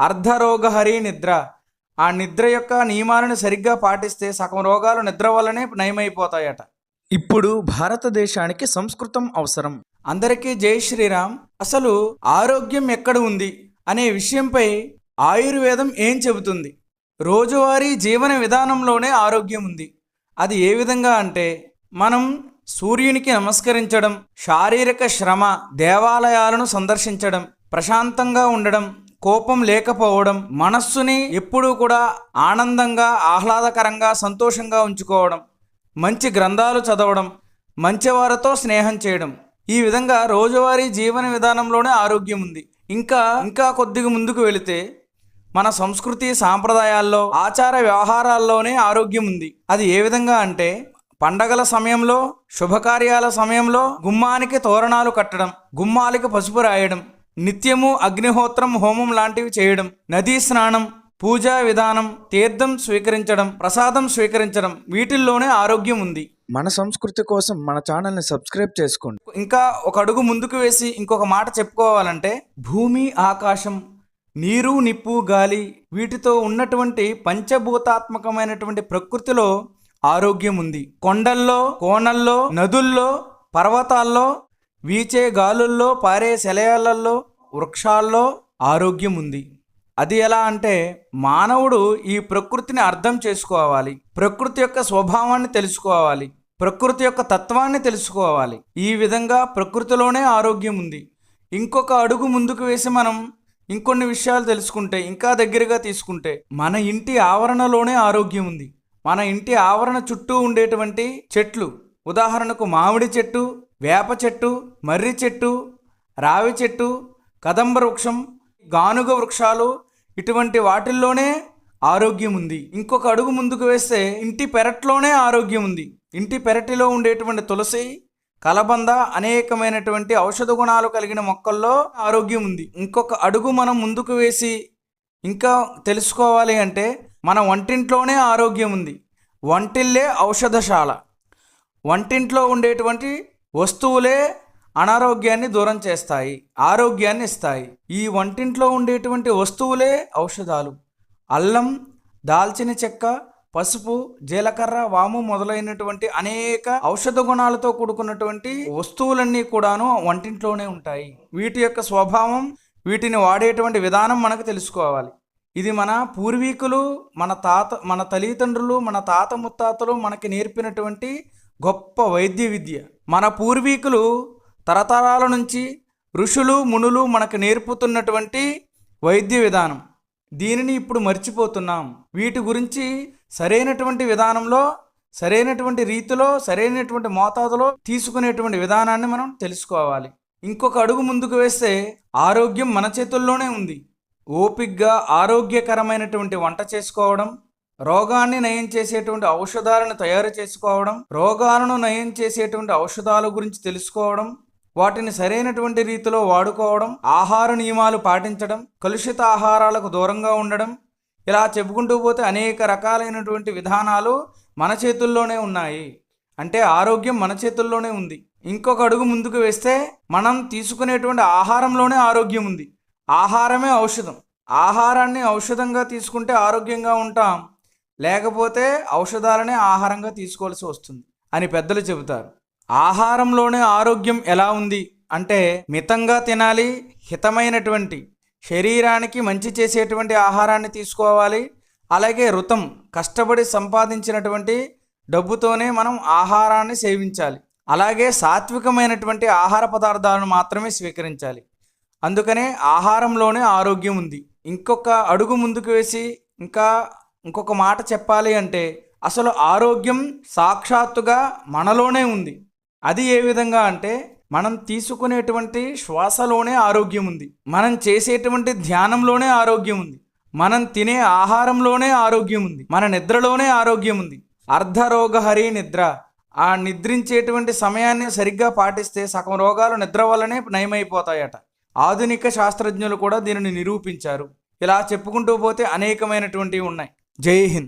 అర్ధరోగహరి నిద్ర. ఆ నిద్ర యొక్క నియమాలను సరిగ్గా పాటిస్తే సగం రోగాలు నిద్ర వల్లనే నయమైపోతాయట. ఇప్పుడు భారతదేశానికి సంస్కృతం అవసరం. అందరికీ జై శ్రీరామ్. అసలు ఆరోగ్యం ఎక్కడ ఉంది అనే విషయంపై ఆయుర్వేదం ఏం చెబుతుంది? రోజువారీ జీవన విధానంలోనే ఆరోగ్యం ఉంది. అది ఏ విధంగా అంటే మనం సూర్యునికి నమస్కరించడం శారీరక శ్రమ దేవాలయాలను సందర్శించడం ప్రశాంతంగా ఉండడం కోపం లేకపోవడం మనస్సుని ఎప్పుడూ కూడా ఆనందంగా ఆహ్లాదకరంగా సంతోషంగా ఉంచుకోవడం మంచి గ్రంథాలు చదవడం మంచివారితో స్నేహం చేయడం. ఈ విధంగా రోజువారీ జీవన విధానంలోనే ఆరోగ్యం ఉంది. ఇంకా ఇంకా కొద్దిగా ముందుకు వెళితే మన సంస్కృతి సాంప్రదాయాల్లో ఆచార వ్యవహారాల్లోనే ఆరోగ్యం ఉంది. అది ఏ విధంగా అంటే పండగల సమయంలో శుభకార్యాల సమయంలో గుమ్మానికి తోరణాలు కట్టడం గుమ్మాలకి పసుపు రాయడం నిత్యము అగ్నిహోత్రం హోమం లాంటివి చేయడం నదీ స్నానం పూజా విధానం తీర్థం స్వీకరించడం ప్రసాదం స్వీకరించడం వీటిల్లోనే ఆరోగ్యం ఉంది. మన సంస్కృతి కోసం మన ఛానల్ని సబ్స్క్రైబ్ చేసుకోండి. ఇంకా ఒక అడుగు ముందుకు వేసి ఇంకొక మాట చెప్పుకోవాలంటే భూమి ఆకాశం నీరు నిప్పు గాలి వీటితో ఉన్నటువంటి పంచభూతాత్మకమైనటువంటి ప్రకృతిలో ఆరోగ్యం ఉంది. కొండల్లో కోనల్లో నదుల్లో పర్వతాల్లో వీచే గాలుల్లో పారే సెలయాలలో వృక్షాల్లో ఆరోగ్యం ఉంది. అది ఎలా అంటే మానవుడు ఈ ప్రకృతిని అర్థం చేసుకోవాలి. ప్రకృతి యొక్క స్వభావాన్ని తెలుసుకోవాలి. ప్రకృతి యొక్క తత్వాన్ని తెలుసుకోవాలి. ఈ విధంగా ప్రకృతిలోనే ఆరోగ్యం ఉంది. ఇంకొక అడుగు ముందుకు వేసి మనం ఇంకొన్ని విషయాలు తెలుసుకుంటే ఇంకా దగ్గరగా తీసుకుంటే మన ఇంటి ఆవరణలోనే ఆరోగ్యం ఉంది. మన ఇంటి ఆవరణ చుట్టూ ఉండేటువంటి చెట్లు ఉదాహరణకు మామిడి చెట్టు వేప చెట్టు మర్రి చెట్టు రావి చెట్టు కదంబ వృక్షం గానుగ వృక్షాలు ఇటువంటి వాటిల్లోనే ఆరోగ్యం ఉంది. ఇంకొక అడుగు ముందుకు వేస్తే ఇంటి పెరట్లోనే ఆరోగ్యం ఉంది. ఇంటి పెరటిలో ఉండేటువంటి తులసి కలబంద అనేకమైనటువంటి ఔషధ గుణాలు కలిగిన మొక్కల్లో ఆరోగ్యం ఉంది. ఇంకొక అడుగు మనం ముందుకు వేసి ఇంకా తెలుసుకోవాలి అంటే మన వంటింట్లోనే ఆరోగ్యం ఉంది. వంటిల్లే ఔషధశాల. వంటింట్లో ఉండేటువంటి వస్తువులే అనారోగ్యాన్ని దూరం చేస్తాయి ఆరోగ్యాన్ని ఇస్తాయి. ఈ వంటింట్లో ఉండేటువంటి వస్తువులే ఔషధాలు. అల్లం దాల్చిన చెక్క పసుపు జీలకర్ర వాము మొదలైనటువంటి అనేక ఔషధ గుణాలతో కూడుకున్నటువంటి వస్తువులన్నీ కూడాను వంటింట్లోనే ఉంటాయి. వీటి యొక్క స్వభావం వీటిని వాడేటువంటి విధానం మనకు తెలుసుకోవాలి. ఇది మన పూర్వీకులు మన తాత మన తల్లిదండ్రులు మన తాత ముత్తాతలు మనకి నేర్పినటువంటి గొప్ప వైద్య విద్య. మన పూర్వీకులు తరతరాల నుంచి ఋషులు మునులు మనకు నేర్పుతున్నటువంటి వైద్య విధానం. దీనిని ఇప్పుడు మర్చిపోతున్నాం. వీటి గురించి సరైనటువంటి విధానంలో సరైనటువంటి రీతిలో సరైనటువంటి మోతాదులో తీసుకునేటువంటి విధానాన్ని మనం తెలుసుకోవాలి. ఇంకొక అడుగు ముందుకు వేస్తే ఆరోగ్యం మన చేతుల్లోనే ఉంది. ఓపిగ్గా ఆరోగ్యకరమైనటువంటి వంట చేసుకోవడం రోగాన్ని నయం చేసేటువంటి ఔషధాలను తయారు చేసుకోవడం రోగాలను నయం చేసేటువంటి ఔషధాల గురించి తెలుసుకోవడం వాటిని సరైనటువంటి రీతిలో వాడుకోవడం ఆహార నియమాలు పాటించడం కలుషిత ఆహారాలకు దూరంగా ఉండడం ఇలా చెప్పుకుంటూ పోతే అనేక రకాలైనటువంటి విధానాలు మన చేతుల్లోనే ఉన్నాయి. అంటే ఆరోగ్యం మన చేతుల్లోనే ఉంది. ఇంకొక అడుగు ముందుకు వేస్తే మనం తీసుకునేటువంటి ఆహారంలోనే ఆరోగ్యం ఉంది. ఆహారమే ఔషధం. ఆహారాన్ని ఔషధంగా తీసుకుంటే ఆరోగ్యంగా ఉంటాం. లేకపోతే ఔషధాలనే ఆహారంగా తీసుకోవాల్సి వస్తుంది అని పెద్దలు చెబుతారు. ఆహారంలోనే ఆరోగ్యం ఎలా ఉంది అంటే మితంగా తినాలి హితమైనటువంటి శరీరానికి మంచి చేసేటువంటి ఆహారాన్ని తీసుకోవాలి అలాగే రుతం కష్టపడి సంపాదించినటువంటి డబ్బుతోనే మనం ఆహారాన్ని సేవించాలి. అలాగే సాత్వికమైనటువంటి ఆహార పదార్థాలను మాత్రమే స్వీకరించాలి. అందుకనే ఆహారంలోనే ఆరోగ్యం ఉంది. ఇంకొక అడుగు ముందుకు వేసి ఇంకా ఇంకొక మాట చెప్పాలి అంటే అసలు ఆరోగ్యం సాక్షాత్తుగా మనలోనే ఉంది. అది ఏ విధంగా అంటే మనం తీసుకునేటువంటి శ్వాసలోనే ఆరోగ్యం ఉంది. మనం చేసేటువంటి ధ్యానంలోనే ఆరోగ్యం ఉంది. మనం తినే ఆహారంలోనే ఆరోగ్యం ఉంది. మన నిద్రలోనే ఆరోగ్యం ఉంది. అర్ధరోగహరి నిద్ర. ఆ నిద్రించేటువంటి సమయాన్ని సరిగ్గా పాటిస్తే సగం రోగాలు నిద్ర వల్లనే నయమైపోతాయట. ఆధునిక శాస్త్రజ్ఞులు కూడా దీనిని నిరూపించారు. ఇలా చెప్పుకుంటూ పోతే అనేకమైనటువంటివి ఉన్నాయి. జై హింద్.